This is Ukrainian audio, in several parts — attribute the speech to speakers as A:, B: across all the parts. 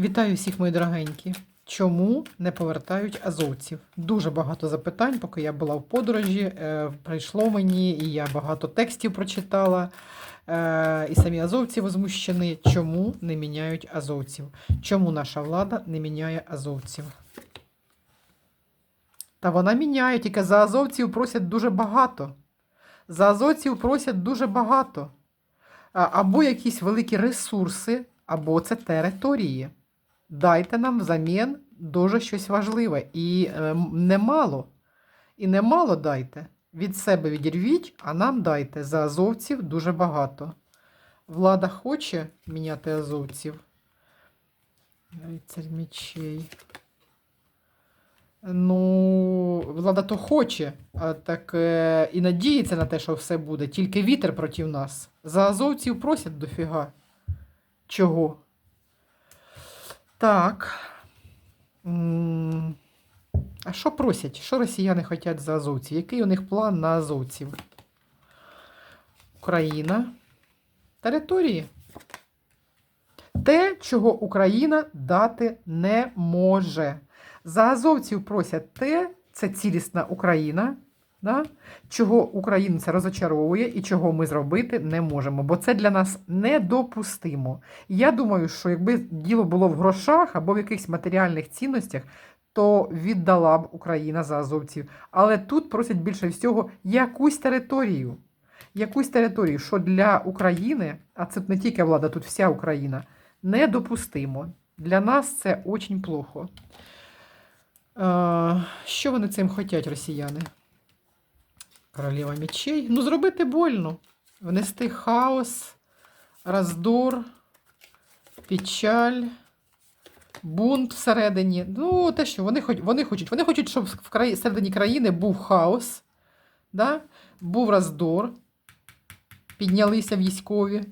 A: Вітаю всіх, мої дорогенькі. Чому не повертають азовців? Дуже багато запитань, поки я була в подорожі. Е, прийшло мені, і я багато текстів прочитала. Е, і самі азовці возмущені. Чому не міняють азовців? Чому наша влада не міняє азовців? Та вона міняє, тільки за азовців просять дуже багато. За азовців просять дуже багато. Або якісь великі ресурси, або це території. Дайте нам взамін дуже щось важливе. І е, немало. І немало дайте. Від себе відірвіть, а нам дайте. За азовців дуже багато. Влада хоче міняти азовців. Рицарь мечей. Ну, влада то хоче, а так е, і надіється на те, що все буде. Тільки вітер проти нас. За азовців просять дофіга. Чого? Так. А що просять? Що росіяни хочуть за азовців? Який у них план на азовців? Україна. Території. Те, чого Україна дати не може. За азовців просять те, це цілісна Україна, да? чого українця розочаровує і чого ми зробити не можемо, бо це для нас недопустимо. Я думаю, що якби діло було в грошах або в якихось матеріальних цінностях, то віддала б Україна за азовців. Але тут просять більше всього якусь територію. Якусь територію, що для України, а це не тільки влада, тут вся Україна, недопустимо. Для нас це дуже плохо. Е, Що вони цим хочуть, росіяни? Королева мечей. Ну, зробити больно. Внести хаос, роздор, печаль, бунт всередині. Ну, те, що вони, хоч- вони хочуть. Вони хочуть, щоб в краї, всередині країни був хаос, да? був роздор, піднялися військові.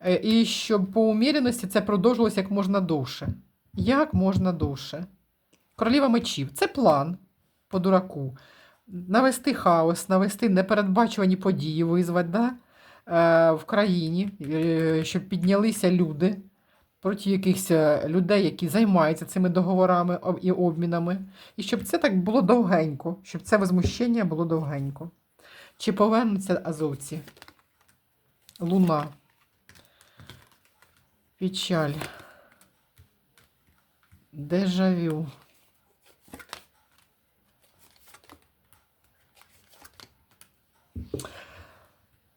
A: Е, І щоб по уміряності це продовжилося як можна довше. Як можна довше. Королева мечів це план по дураку. Навести хаос, навести непередбачувані події, визвати да? е, в країні, е, щоб піднялися люди проти якихось е, людей, які займаються цими договорами і обмінами. І щоб це так було довгенько, щоб це возмущення було довгенько. Чи повернуться азовці? Луна. Печаль. Дежавю.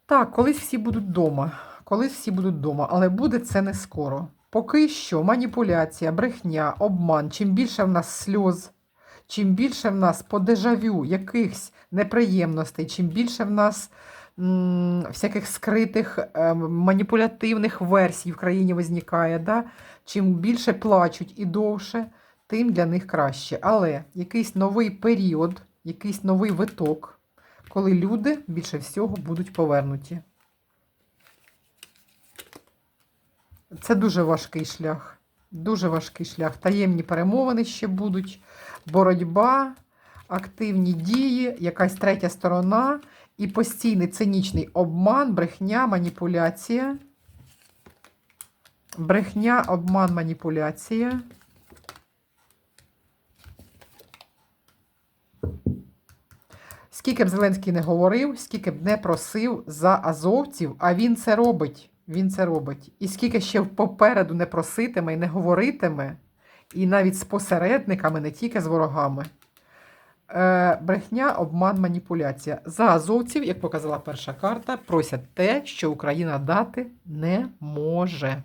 A: Так, колись всі будуть вдома. Колись всі будуть вдома, але буде це не скоро. Поки що маніпуляція, брехня, обман. Чим більше в нас сльоз, чим більше в нас по дежавю якихось неприємностей, чим більше в нас м, всяких скритих е, маніпулятивних версій в країні визникає, да? чим більше плачуть і довше, тим для них краще. Але якийсь новий період, якийсь новий виток, коли люди більше всього будуть повернуті. Це дуже важкий шлях. Дуже важкий шлях. Таємні перемовини ще будуть, боротьба, активні дії, якась третя сторона і постійний цинічний обман, брехня, маніпуляція. Брехня, обман, маніпуляція. Скільки б Зеленський не говорив, скільки б не просив за азовців, а він це робить. Він це робить. І скільки ще попереду не проситиме і не говоритиме, і навіть з посередниками, не тільки з ворогами. Е, брехня, обман, маніпуляція. За азовців, як показала перша карта, просять те, що Україна дати не може.